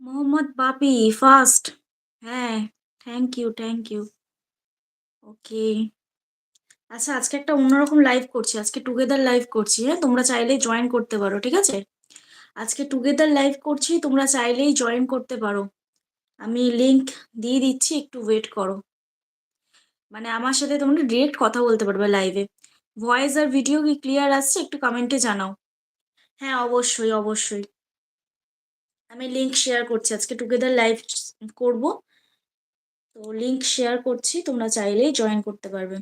Mohammad Bapi first হ্যাঁ thank you thank you okay আচ্ছা আজকে একটা অন্যরকম লাইভ করছি, আজকে টুগেদার লাইভ করছি হ্যাঁ? তোমরা চাইলেই জয়েন করতে পারো, ঠিক আছে? আজকে টুগেদার লাইভ করছি, তোমরা চাইলেই জয়েন করতে পারো। আমি লিংক দিয়ে দিচ্ছি, একটু ওয়েট করো। মানে আমার সাথে তোমরা ডিরেক্ট কথা বলতে পারবে লাইভে ভয়েস আর ভিডিও কি ক্লিয়ার আসছে? একটু কমেন্টে জানাও। হ্যাঁ অবশ্যই অবশ্যই। আমি লিংক শেয়ার করছি। আজকে টুগেদার লাইভ করব। তো লিংক শেয়ার করছি, তোমরা চাইলেই জয়েন করতে পারবে।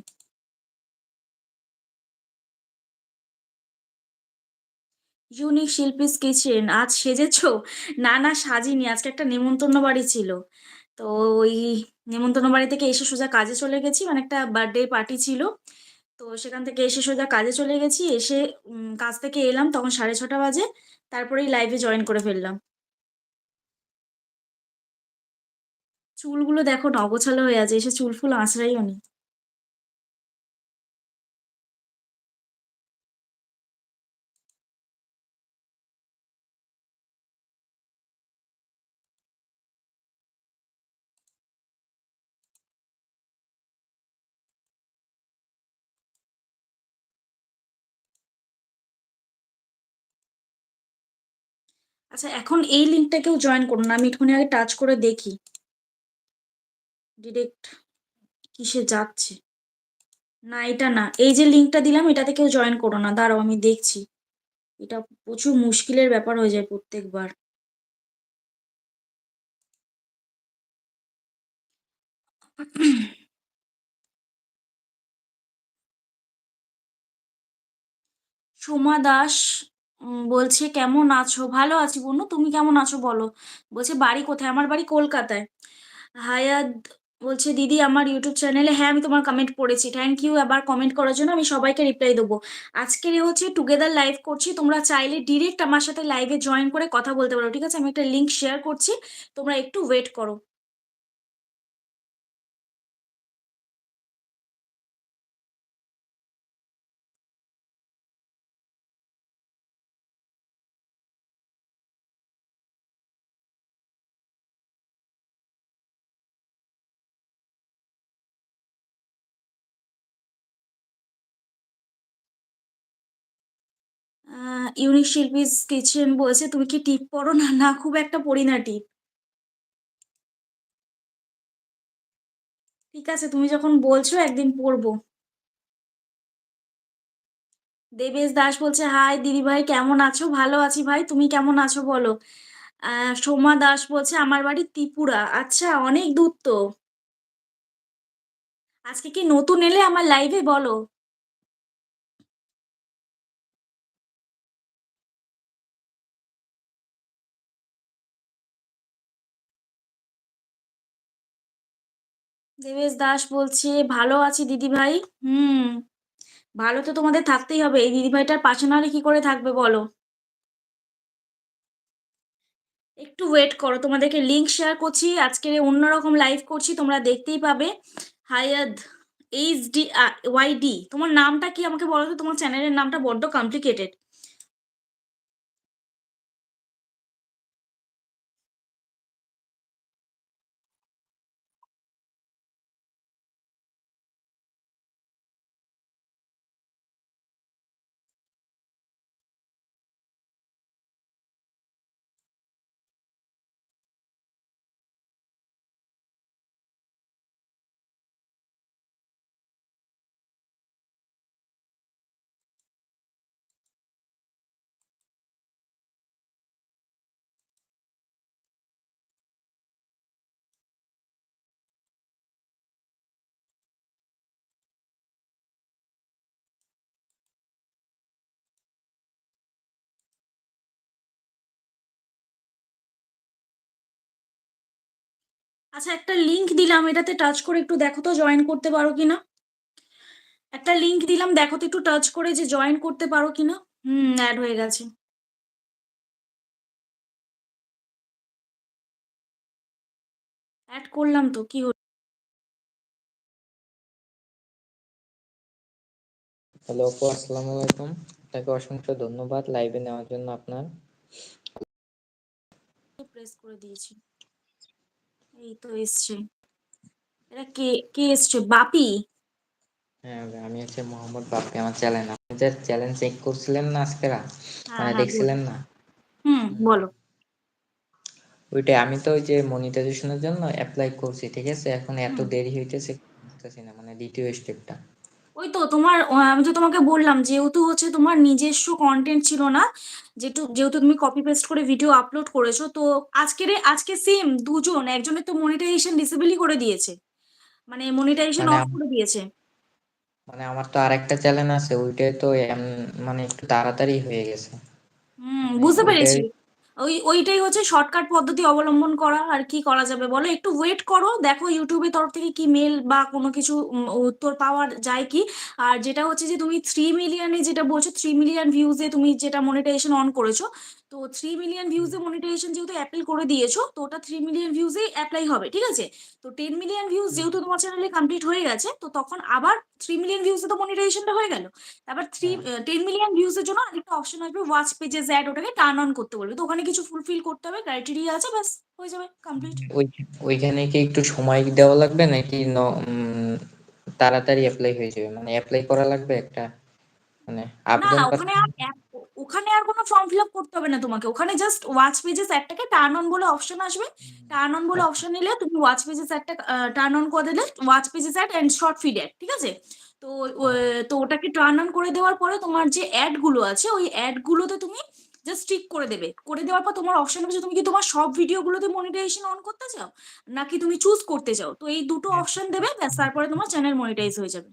ইউনিক শিল্পীস কিচেন আজ সেজেছো? না না, সাজিনি। আজকে একটা নেমন্তন্ন বাড়ি ছিল। তো ওই নেমন্তন্ন বাড়ি থেকে এসে সোজা কাজে চলে গেছি। মানে একটা বার্থডে পার্টি ছিল। তো সেখান থেকে এসে সোজা কাজে চলে গেছি। এসে কাজ থেকে এলাম তখন সাড়ে ছটা বাজে। তারপরেই লাইভে জয়েন করে ফেললাম। চুলগুলো দেখো না অগোছালো হয়ে আছে, এসে চুল ফুল আঁচড়াইও নি। আচ্ছা এখন এই লিঙ্কটাকেও জয়েন করুন, আমি একটুখানি আগে টাচ করে দেখি। ডিরেক্ট কিসে যাচ্ছে? না, এটা না। এই যে লিঙ্কটা দিলাম, এটাতে কেউ জয়েন করো না। দাঁড়াও, আমি দেখছি। এটা প্রচুর মুশকিলের ব্যাপার হয়ে যায় প্রত্যেকবার। সোমা দাস বলছে, কেমন আছো? ভালো আছি বনু তুমি কেমন আছো বলো? বলছে, বাড়ি কোথায়? আমার বাড়ি কলকাতায়। হায়াদ বলছে, দিদি, আমার ইউটিউব চ্যানেলে হ্যাঁ আমি তোমার কমেন্ট পড়েছি। থ্যাংক ইউ আবার কমেন্ট করার জন্য আমি সবাইকে রিপ্লাই দেবো। আজকের হচ্ছে টুগেদার লাইভ করছি। তোমরা চাইলে ডিরেক্ট আমার সাথে লাইভে জয়েন করে কথা বলতে পারো, ঠিক আছে? আমি একটা লিঙ্ক শেয়ার করছি। তোমরা একটু ওয়েট করো। ইউনিক শিল্পীস কিচেন বলছে, তুমি কি টিপ পড়ো না? না, খুব একটা পড়ি না টিপ। ঠিক আছে, তুমি যখন বলছো একদিন পড়ব। দেবেশ দাস বলছে, হাই দিদি ভাই, কেমন আছো? ভালো আছি ভাই, তুমি কেমন আছো বলো? সোমা দাস বলছে, আমার বাড়ি ত্রিপুরা আচ্ছা অনেক দূর তো। আজকে কি নতুন এলে আমার লাইভে বলো। দেবেশ দাস বলছে। ভালো আছি দিদি ভাই হুম, ভালো তো তোমাদের থাকতেই হবে। এই দিদি ভাইটার পাশে নাহলে কি করে থাকবে বলো? একটু ওয়েট করো, তোমাদেরকে লিঙ্ক শেয়ার করছি। আজকে অন্যরকম লাইভ করছি, তোমরা দেখতেই পাবে। Hayad H D Y D, তোমার নামটা কি আমাকে বলো তো? তোমার চ্যানেলের নামটা বড্ড কমপ্লিকেটেড আচ্ছা একটা লিংক দিলাম এটাতে টাচ করে একটু দেখো তো জয়েন করতে পারো কিনা। একটা লিংক দিলাম দেখো তো একটু টাচ করে যে জয়েন করতে পারো কিনা। হুম অ্যাড হয়ে গেছে। অ্যাড করলাম তো কি হলো হ্যালো আপু আসসালামু আলাইকুম। আপনাকে অসংখ্য ধন্যবাদ লাইভে নেওয়ার জন্য আপনার। প্রেস করে দিয়েছি। এই তো এসছে। এটা কে কে এসছে? বাপি? হ্যাঁ আমি হচ্ছে মোহাম্মদ বাপ্পি আমার চ্যানেল আপনি যে চ্যালেঞ্জ চেক করছিলেন না আজকেরা হ্যাঁ মানে হ্যাঁ দেখছিলেন না? হুম বলো। ওইটাই আমি তো ওই যে মনিটাইজেশনের জন্য অ্যাপ্লাই করছি ঠিক আছে? এখন এত দেরি হইতেছে বুঝতেছি না মানে দ্বিতীয় স্টেপটা ওই তো তোমার আমি তো তোমাকে বললাম যেহেতু হচ্ছে তোমার নিজস্ব কন্টেন্ট ছিল না যেহেতু যেহেতু তুমি কপি পেস্ট করে ভিডিও আপলোড করেছ তো আজকের আজকে সেম দুজন একজনের তো মনিটাইজেশন ডিসেবলই করে দিয়েছে। মানে মনিটাইজেশন মানে অফ করে দিয়েছে। মানে আমার তো আরেকটা চ্যানেল আছে ওইটাই তো মানে একটু তাড়াতাড়ি হয়ে গেছে। হুম বুঝতে পেরেছি। ওই ওইটাই হচ্ছে শর্টকাট পদ্ধতি অবলম্বন করা আর কি করা যাবে বলো? একটু ওয়েট করো দেখো ইউটিউবের তরফ থেকে কি মেল বা কোনো কিছু উত্তর পাওয়া যায় কি? আর যেটা হচ্ছে যে তুমি থ্রি মিলিয়নে যেটা বলছো থ্রি মিলিয়ন ভিউজে তুমি যেটা মনিটাইজেশন অন করেছ তো থ্রি মিলিয়ন ভিউজে মনিটাইজেশন যেহেতু অ্যাপেল করে দিয়েছ তো ওটা থ্রি মিলিয়ন ভিউজে অ্যাপ্লাই হবে ঠিক আছে? তো টেন মিলিয়ন ভিউজ যেহেতু তোমার চ্যানেলে কমপ্লিট হয়ে গেছে তো তখন আবার থ্রি মিলিয়ন ভিউজে তো মনিটাইজেশনটা হয়ে গেল। তারপর থ্রি টেন মিলিয়ন ভিউজের জন্য আরেকটা অপশন আসবে ওয়াচ পেজেস অ্যাড ওটাকে টার্ন অন করতে বলবে। তো ওখানে কিছু ফুলফিল করতে হবে ক্রাইটেরিয়া আছে ব্যাস হয়ে যাবে কমপ্লিট ওইখানে কি একটু সময় দেওয়া লাগবে নাকি তাড়াতাড়ি অ্যাপ্লাই হয়ে যাবে? মানে অ্যাপ্লাই করা লাগবে একটা মানে আবেদন ওখানে ওখানে আর কোনো ফর্ম ফিল আপ করতে হবে না তোমাকে। ওখানে জাস্ট ওয়াচ পেজেস অ্যাডটাকে টার্ন অন বলে অপশন আসবে। টার্ন অন বলে অপশন নিলে তুমি ওয়াচ পেজেস অ্যাডটা টার্ন অন করে দিলে watch pages ad and short feed ad ঠিক আছে? তো তো ওটাকে টার্ন অন করে দেওয়ার পরে তোমার যে অ্যাডগুলো আছে ওই অ্যাড গুলোতে তুমি জাস্ট করে দেবে। করে দেওয়ার পর তোমার অপশন হবে যে তুমি কি তোমার সব ভিডিও গুলোতে মনিটাইজেশন অন করতে চাও? নাকি তুমি চুজ করতে চাও? তো এই দুটো অপশন দেবে ব্যাস তারপরে তোমার চ্যানেল মনিটাইজ হয়ে যাবে।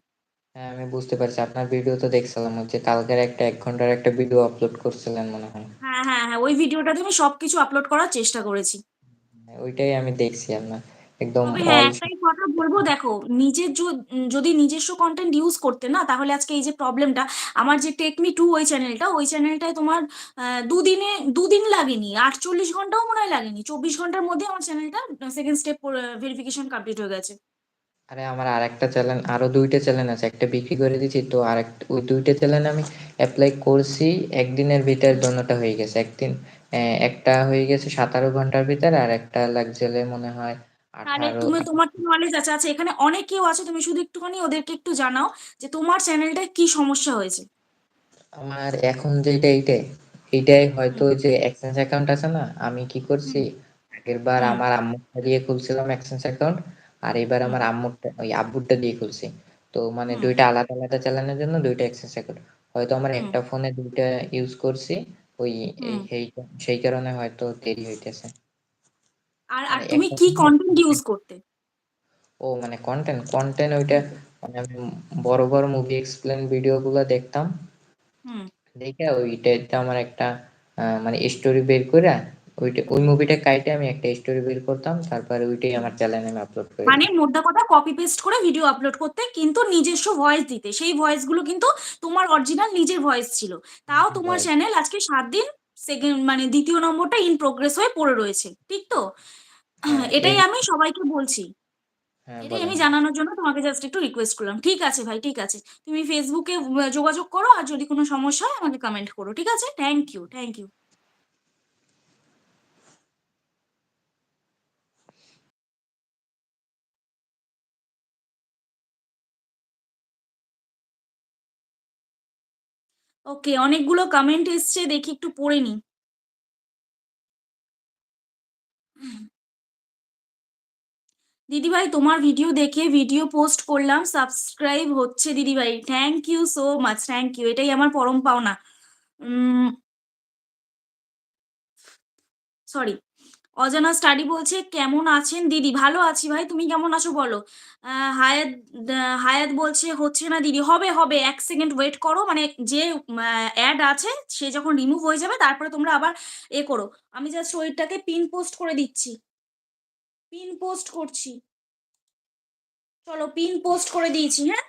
হ্যাঁ আমি বুঝতে পারছি। আপনার ভিডিও তো দেখছিলাম হচ্ছে কালকের একটা এক ঘণ্টার একটা ভিডিও আপলোড করছিলেন মনে হয়। হ্যাঁ হ্যাঁ হ্যাঁ ওই ভিডিওটা তুমি সবকিছু আপলোড করার চেষ্টা করেছি। হ্যাঁ, ওইটাই আমি দেখছি আপনার। একদম হ্যাঁ কথা বলব, দেখো, নিজের যদি নিজস্ব কন্টেন্ট ইউজ করতে না, তাহলে আজকে এই যে প্রবলেমটা আমার যে টেকমি টু ওই চ্যানেলটা ওই চ্যানেলটায় তোমার দুদিনে, দুদিন লাগেনি, আটচল্লিশ ঘন্টাও মনে হয় লাগেনি, চব্বিশ ঘণ্টার মধ্যে আমার চ্যানেলটা সেকেন্ড স্টেপ ভেরিফিকেশন কমপ্লিট হয়ে গেছে। আরে, আমার আরেকটা চ্যানেল আরও দুইটা চ্যানেল আছে, একটা বিক্রি করে দিয়েছি, তো আরেকটা ওই দুইটা চ্যানেল আমি অ্যাপ্লাই করছি, একদিনের ভিতর দোনোটা হয়ে গেছে, একদিন একটা হয়ে গেছে সাতারো ঘণ্টার ভিতরে, আর একটা লাগছে মনে হয় তাহলে আঠারো তুমি তোমার তো নলেজ আছে। আচ্ছা এখানে অনেক কেউ আছে তুমি শুধু একটুখানি ওদেরকে একটু জানাও যে তোমার চ্যানেলটায় কি সমস্যা হয়েছে। আমার এখন যেটা এইটাই এইটাই হয়তো যে এক্সচেঞ্জ অ্যাকাউন্ট আছে না আমি কি করছি? আগের বার আমার আম্মুরটা দিয়ে খুলছিলাম এক্সচেঞ্জ অ্যাকাউন্ট আর এবার আমার আম্মুরটা ওই আব্বুরটা দিয়ে খুলছি। তো মানে দুইটা আলাদা আলাদা চালানোর জন্য দুইটা এক্সচেঞ্জ অ্যাকাউন্ট হয়তো আমার একটা ফোনে দুইটা ইউজ করছি ওই সেই কারণে হয়তো দেরি হইতেছে। আর আর মানে তুমি কি কন্টেন্ট ইউজ করতে? ও মানে কন্টেন্ট কন্টেন্ট ওইটা মানে আমি বড় বড় মুভি এক্সপ্লেন ভিডিও গুলো দেখতাম। হুম। দেখে ওইটাতে আমার একটা মানে স্টোরি বের করে ওইটা ওই মুভিটা কাইটে আমি একটা স্টোরি বের করতাম তারপরে ওইটাই আমার চ্যানেলে আমি আপলোড করে। মানে মোদ্দা কথা কপি পেস্ট করে ভিডিও আপলোড করতে কিন্তু নিজস্ব ভয়েস দিতে। সেই ভয়েসগুলো কিন্তু তোমার অরিজিনাল নিজের ভয়েস ছিল। তাও তোমার চ্যানেল আজকে সাত দিন সেকেন্ড মানে দ্বিতীয় নম্বরটা ইন প্রোগ্রেস হয়ে পড়ে রয়েছে ঠিক তো? হ্যাঁ এটাই আমি সবাইকে বলছি। হ্যাঁ এটাই আমি জানানোর জন্য তোমাকে জাস্ট একটু রিকোয়েস্ট করলাম। ঠিক আছে ভাই ঠিক আছে। তুমি ফেসবুকে যোগাযোগ করো আর যদি কোনো সমস্যা হয় আমাকে কমেন্ট করো ঠিক আছে? Thank you thank you okay, অনেকগুলো কমেন্ট এসছে, দেখি একটু পড়ে নি দিদিভাই, তোমার ভিডিও দেখে ভিডিও পোস্ট করলাম সাবস্ক্রাইব হচ্ছে দিদিভাই। Thank you so much thank you এটাই আমার পরম পাওনা। সরি অজানা স্টাডি বলছে, কেমন আছেন দিদি? ভালো আছি ভাই, তুমি কেমন আছো বলো? হায়াত হায়াত বলছে, হচ্ছে না দিদি, হবে হবে, এক সেকেন্ড ওয়েট করো। মানে যে অ্যাড আছে, সে যখন রিমুভ হয়ে যাবে, তারপরে তোমরা আবার এ করো। আমি জাস্ট ওইটাকে পিন পোস্ট করে দিচ্ছি। পিন পোস্ট করছি। চলো পিন পোস্ট করে দিয়েছি হ্যাঁ?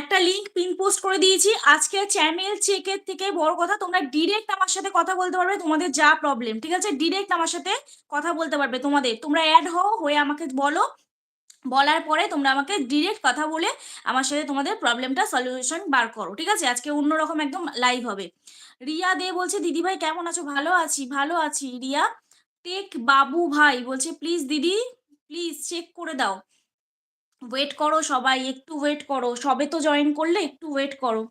একটা লিংক পিন পোস্ট করে দিয়েছি। আজকে চ্যানেল চেকের থেকে বড় কথা, তোমরা ডিরেক্ট আমার সাথে কথা বলতে পারবে, তোমাদের যা প্রবলেম ঠিক আছে? ডিরেক্ট আমার সাথে কথা বলতে পারবে তোমাদের। তোমরা অ্যাড হও, হয়ে আমাকে বলো। বলার পরে তোমরা আমাকে ডিরেক্ট কথা বলে আমার সাথে তোমাদের প্রবলেমটা সলিউশন বার করো, ঠিক আছে? আজকে অন্যরকম একদম লাইভ হবে। রিয়া দে বলছে দিদিভাই কেমন আছো? ভালো আছি ভালো আছি। রিয়া, টেক বাবু ভাই, বলছে প্লিজ দিদি প্লিজ চেক করে দাও। ওয়েট করো সবাই, একটু ওয়েট করো। সবে তো জয়েন করলে একটু ওয়েট করো।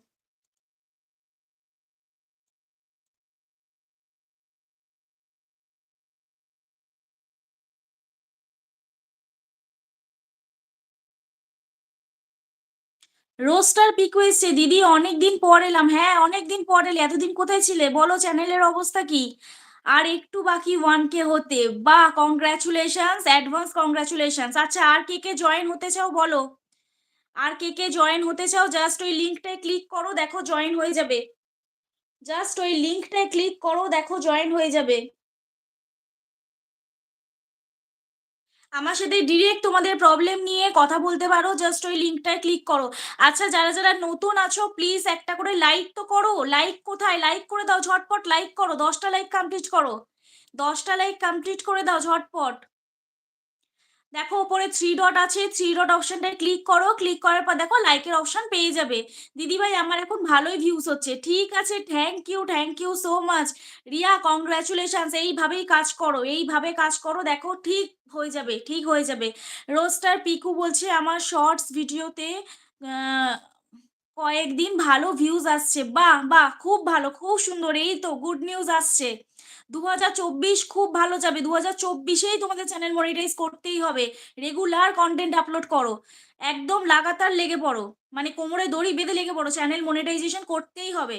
রোস্টার পিকু এসছে দিদি, অনেকদিন পর এলাম। হ্যাঁ অনেকদিন পর এলে। এতদিন কোথায় ছিলে? বলো চ্যানেলের অবস্থা কি? আর একটু বাকি ওয়ান কে হতে। বা কংগ্রাচুলেশনস অ্যাডভান্স কংগ্রাচুলেশনস আচ্ছা আর কে কে জয়েন হতে চাও বলো? আর কে কে জয়েন হতে চাও? জাস্ট ওই লিঙ্কটায় ক্লিক করো, দেখো জয়েন হয়ে যাবে। জাস্ট ওই লিঙ্কটায় ক্লিক করো, দেখো জয়েন হয়ে যাবে। আমার সাথে ডিরেক্ট তোমাদের প্রবলেম নিয়ে কথা বলতে পারো জাস্ট ওই লিঙ্কটায় ক্লিক করো। আচ্ছা যারা যারা নতুন আছো প্লিজ একটা করে লাইক তো করো। লাইক কোথায়? লাইক করে দাও ঝটপট লাইক করো। দশটা লাইক কমপ্লিট করো। দশটা লাইক কমপ্লিট করে দাও ঝটপট। দেখো ওপরে থ্রি ডট আছে থ্রি ডট অপশনটায় ক্লিক করো ক্লিক করার পর দেখো লাইকের অপশন পেয়ে যাবে। দিদি ভাই আমার এখন ভালোই ভিউজ হচ্ছে। ঠিক আছে thank you thank you so much Riya congratulations এইভাবেই কাজ করো, এইভাবে কাজ করো। দেখো ঠিক হয়ে যাবে, ঠিক হয়ে যাবে। রোস্টার পিকু বলছে, আমার শর্টস ভিডিওতে কয়েকদিন ভালো ভিউজ আসছে। বাহ বাহ, খুব ভালো, খুব সুন্দর। এই তো গুড নিউজ আসছে। দু হাজার চব্বিশ খুব ভালো যাবে। দু হাজার চব্বিশেই তোমাদের চ্যানেল মনিটাইজ করতেই হবে। রেগুলার কন্টেন্ট আপলোড করো। একদম লাগাতার লেগে পড়ো। মানে কোমরে দড়ি বেঁধে লেগে পড়ো। চ্যানেল মনিটাইজেশন করতেই হবে।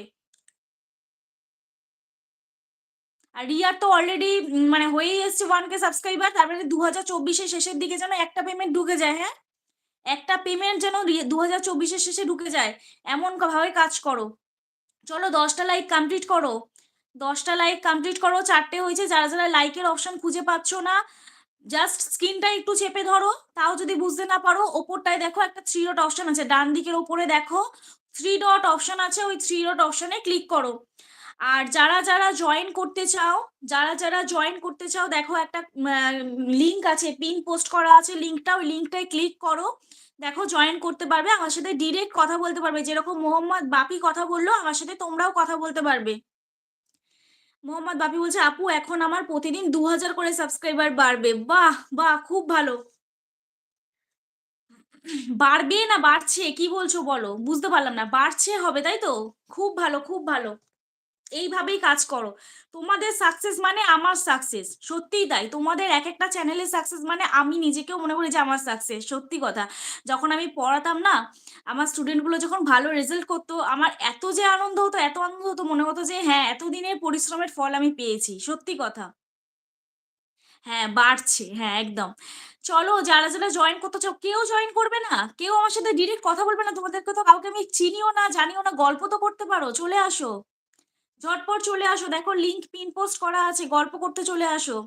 আর রিয়ার তো অলরেডি মানে হয়েই এসছে ওয়ান কে সাবস্ক্রাইবার তারপরে দু হাজার চব্বিশের শেষের দিকে যেন একটা পেমেন্ট ঢুকে যায় হ্যাঁ? একটা পেমেন্ট যেন দু হাজার চব্বিশের শেষে ঢুকে যায়। এমন ভাবে কাজ করো। চলো দশটা লাইক কমপ্লিট করো। দশটা লাইক কমপ্লিট করো, চারটে হয়েছে, যারা যারা লাইকের অপশন খুঁজে পাচ্ছ না জাস্ট স্ক্রিনটা একটু চেপে ধরো, তাও যদি বুঝতে না পারো, ওপরটায় দেখো একটা থ্রি ডট অপশন আছে, ডান দিকের ওপরে দেখো থ্রি ডট অপশন আছে, ওই থ্রি ডট অপশনে ক্লিক করো। আর যারা যারা জয়েন করতে চাও, যারা যারা জয়েন করতে চাও, দেখো একটা লিঙ্ক আছে পিন পোস্ট করা আছে লিঙ্কটা ওই লিঙ্কটায় ক্লিক করো, দেখো জয়েন করতে পারবে, আমার সাথে ডিরেক্ট কথা বলতে পারবে, যেরকম মোহাম্মদ বাপি কথা বলল, আমার সাথে তোমরাও কথা বলতে পারবে। মোহাম্মদ বাপি বলছে, আপু, এখন আমার প্রতিদিন দু হাজার করে সাবস্ক্রাইবার বাড়বে। বাহ বাহ, খুব ভালো। বাড়বে না, বাড়ছে, কি বলছো বলো? বুঝতে পারলাম না, বাড়ছে হবে, তাই তো? খুব ভালো খুব ভালো। এইভাবেই কাজ করো। তোমাদের সাকসেস মানে আমার সাকসেস সত্যিই তাই। তোমাদের এক একটা চ্যানেলের সাকসেস মানে আমি নিজেকেও মনে করি যে আমার সাকসেস সত্যি কথা। যখন আমি পড়াতাম না, আমার স্টুডেন্টগুলো যখন ভালো রেজাল্ট করতো, আমার এত যে আনন্দ হতো, এত আনন্দ হতো, মনে হতো যে হ্যাঁ এতদিনের পরিশ্রমের ফল আমি পেয়েছি, সত্যি কথা। হ্যাঁ বাড়ছে হ্যাঁ একদম। চলো, যারা যারা জয়েন করতে চাও, কেউ জয়েন করবে না। কেউ আমার সাথে ডিরেক্ট কথা বলবে না। তোমাদেরকে তো কাউকে আমি চিনিও না, জানিও না, গল্প তো করতে পারো, চলে আসো। ঝটপট চলে আসো, দেখো লিংক পিন পোস্ট করা আছে, গল্প করতে চলে আসো।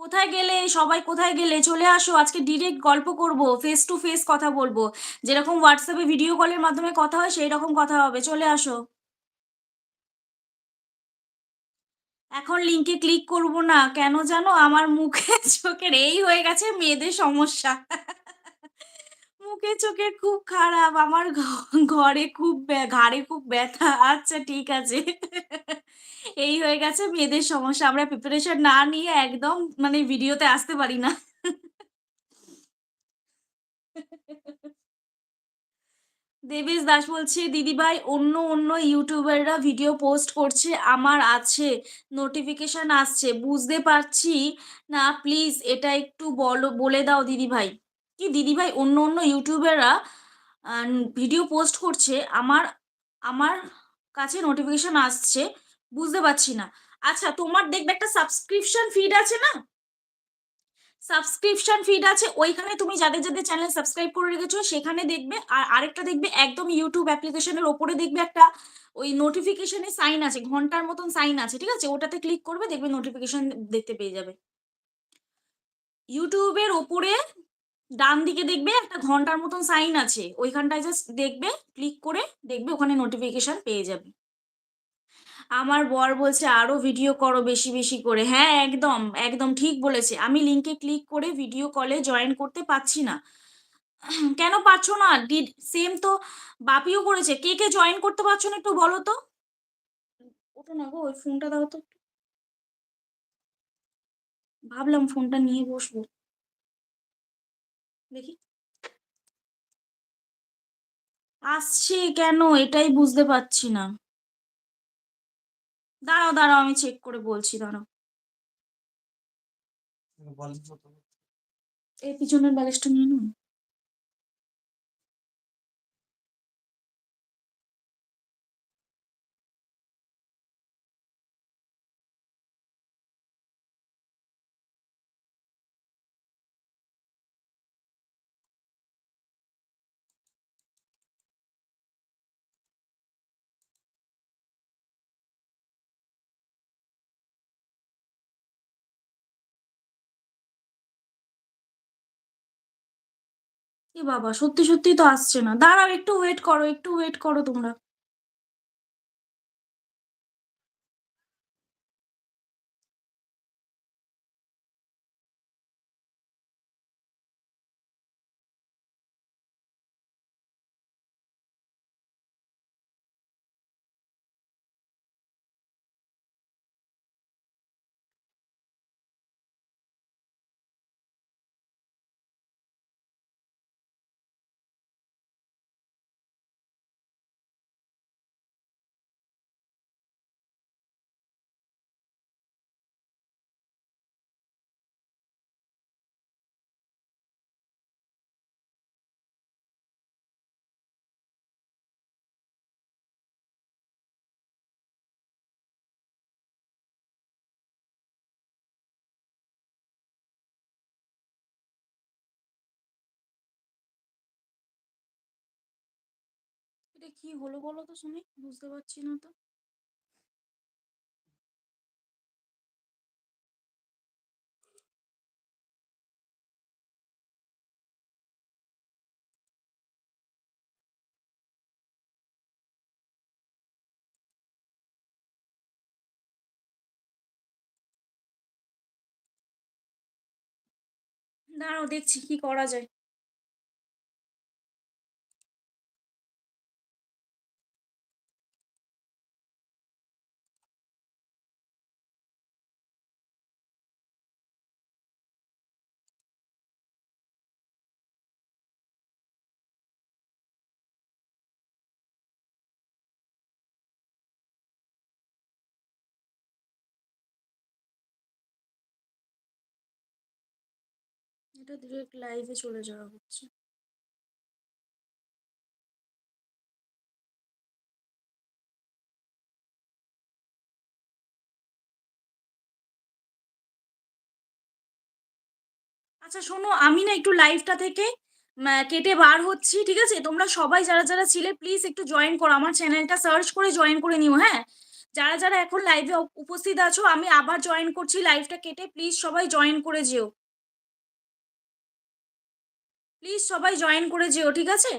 কোথায় গেলে? সবাই কোথায় গেলে? চলে আসো, আজকে ডিরেক্ট গল্প করব ফেস টু ফেস কথা বলব। যেরকম হোয়াটসঅ্যাপে ভিডিও কলের মাধ্যমে কথা হয় সেই রকম কথা হবে, চলে আসো। এখন লিঙ্কে ক্লিক করব না, কেন জানো? আমার মুখে চোখের এই হয়ে গেছে মেয়েদের সমস্যা। মুখে চোখের খুব খারাপ, আমার ঘরে খুব ঘাড়ে খুব ব্যথা। আচ্ছা ঠিক আছে। এই হয়ে গেছে মেয়েদের সমস্যা। আমরা প্রিপারেশন না নিয়ে একদম মানে ভিডিওতে আসতে পারি না। দেবেশ দাস বলছে দিদিভাই অন্য অন্য ইউটিউবাররা ভিডিও পোস্ট করছে, আমার আছে, নোটিফিকেশন আসছে, বুঝতে পারছি না, প্লিজ এটা একটু বলো, বলে দাও দিদিভাই কি দিদিভাই অন্য অন্য ইউটিউবাররা ভিডিও পোস্ট করছে, আমার আমার কাছে নোটিফিকেশন আসছে, বুঝতে পারছি না। আচ্ছা তোমার দেখবে একটা সাবস্ক্রিপশন ফিড আছে না? সাবস্ক্রিপশন ফিড আছে, ওইখানে তুমি যাদের যাদের চ্যানেল সাবস্ক্রাইব করে রেখেছো, সেখানে দেখবে, আর আরেকটা দেখবে, একদম ইউটিউব অ্যাপ্লিকেশনের ওপরে দেখবে একটা ওই নোটিফিকেশনের সাইন আছে, ঘণ্টার মতন সাইন আছে, ঠিক আছে? ওটাতে ক্লিক করবে, দেখবে নোটিফিকেশন দেখতে পেয়ে যাবে। ইউটিউবের ওপরে ডান দিকে দেখবে, একটা ঘণ্টার মতন সাইন আছে, ওইখানটায় জাস্ট দেখবে ক্লিক করে দেখবে, ওখানে নোটিফিকেশন পেয়ে যাবে। আমার বর বলছে, আরও ভিডিও করো বেশি বেশি করে। হ্যাঁ একদম একদম ঠিক বলেছে। আমি লিংকে ক্লিক করে ভিডিও কলে জয়েন করতে পারছি না। কেন পারছ না? ডিড সেম তো বাপিও করেছে। কে কে জয়েন করতে পারছ না একটু বলো তো? ওটা না গো ওই ফোনটা দাও তো ভাবলাম ফোনটা নিয়ে বসবো। দেখি। আসছে কেন? এটাই বুঝতে পারছি না। দাঁড়াও দাঁড়াও আমি চেক করে বলছি দাঁড়াও। এই পিছনের বালিশটা নিয়ে নিন এ বাবা, সত্যি সত্যি তো আসছে না। দাঁড়াও, একটু ওয়েট করো, একটু ওয়েট করো তোমরা। এটা কি হলো বলো তো শুনি, বুঝতে পারছি না তো। দাঁড়াও দেখছি কি করা যায়। এটা ডিরেক্ট লাইভে চলে যাওয়া হচ্ছে। আচ্ছা শোনো, আমি না একটু লাইভটা থেকে কেটে বার হচ্ছি, ঠিক আছে? তোমরা সবাই যারা যারা ছিলে প্লিজ একটু জয়েন করো। আমার চ্যানেলটা সার্চ করে জয়েন করে নিও হ্যাঁ? যারা যারা এখন লাইভে উপস্থিত আছো, আমি আবার জয়েন করছি লাইভটা কেটে প্লিজ সবাই জয়েন করে যেও। প্লিজ সবাই জয়েন করে যেও ঠিক আছে?